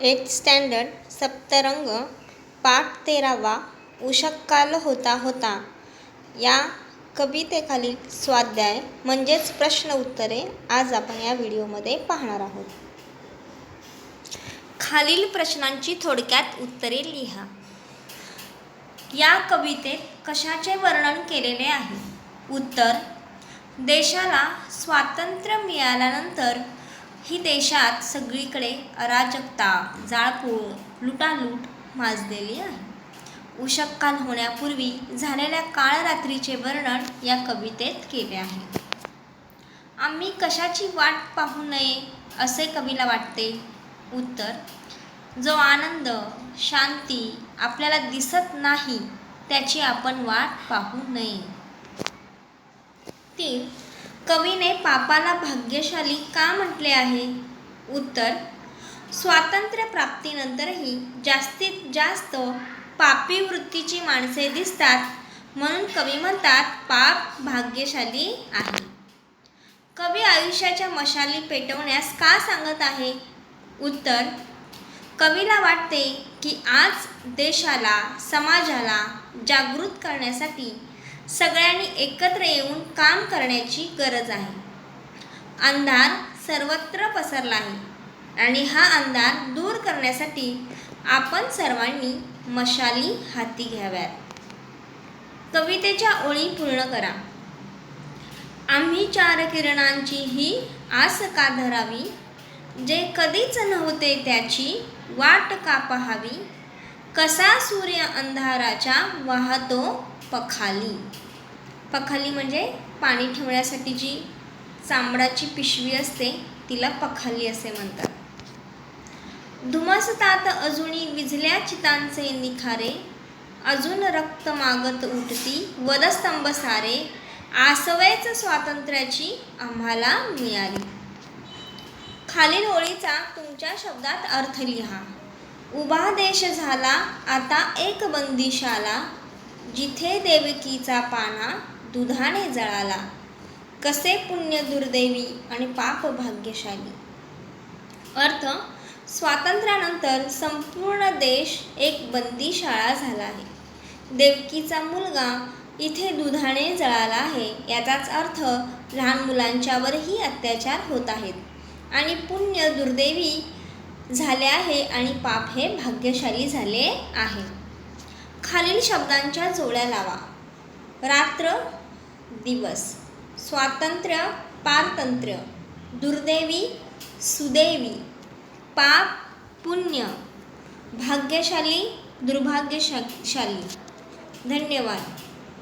Eight standard Saptarang पाठ तेरावा उषक्काल होता होता. या कवितेखालील स्वाध्याय म्हणजेच प्रश्न उत्तरे आज आपण या व्हिडिओमध्ये पाहणार आहोत. खालील प्रश्नांची थोडक्यात उत्तरे लिहा. या कवितेत कशाचे वर्णन केलेले आहे? उत्तर देशाला स्वातंत्र्य मिळाल्यानंतर ही देशात सगळीकडे अराजकता जाळपोळ लुटालूट माजलेली आहे. उषःकाल होण्यापूर्वी झालेल्या काळरात्रीचे वर्णन या कवितेत केले आहे. आम्ही कशाची वाट पाहू नये असे कवीला वाटते. उत्तर जो आनंद शांती आपल्याला दिसत नाही त्याची आपण वाट पाहू नये. तीन कवीने पापाला भाग्यशाली का म्हटले आहे? उत्तर स्वातंत्र्य प्राप्तीनंतरही जास्तीत जास्त पापी वृत्तीची माणसे दिसतात म्हणून कवी म्हणतात पाप भाग्यशाली आहे. कवी आयुष्याच्या मशाली पेटवण्यास का सांगत आहे? उत्तर कवीला वाटते की आज देशाला समाजाला जागृत करण्यासाठी सगळ्यांनी एकत्र येऊन काम करण्याची गरज आहे. अंधार सर्वत्र पसरला आहे आणि हा अंधार दूर करण्यासाठी आपण सर्वांनी मशाली हाती घ्याव्यात. कवितेच्या ओळी पूर्ण करा. आम्ही चार किरणांची ही आस का धरावी? जे कधीच नव्हते त्याची वाट का पाहावी? कसा सूर्य अंधाराच्या वाहतो? पखाली. पखाली म्हणजे पाणी ठेवण्यासाठी जी चांबडाची पिशवी असते तिला पखाली असे म्हणतात. धुमसतात अजूनही विझल्या चितांचे निखारे अजून रक्त मागत उठती वदस्तंभ सारे आसवेच स्वातंत्र्याची आम्हाला मिळाली. खालील ओळीचा तुमच्या शब्दात अर्थ लिहा. उभा देश झाला आता एक बंदिशाला जिथे देवकीचा पाना दुधाने जळाला. कसे पुण्य दुर्दैवी आणि पाप भाग्यशाली. अर्थ स्वातंत्र्यानंतर संपूर्ण देश एक बंदीशाळा झाला आहे. देवकीचा मुलगा इथे दुधाने जळाला आहे याचाच अर्थ लहान मुलांच्यावरही अत्याचार होत आहेत. आणि पुण्य दुर्दैवी झाले आहे आणि पाप हे भाग्यशाली झाले आहे. खालील शब्दांच्या जोड्या लावा. रात्र दिवस स्वातंत्र्य पारतंत्र्य दुर्दैवी सुदैवी पाप पुण्य भाग्यशाली दुर्भाग्यशाली. धन्यवाद.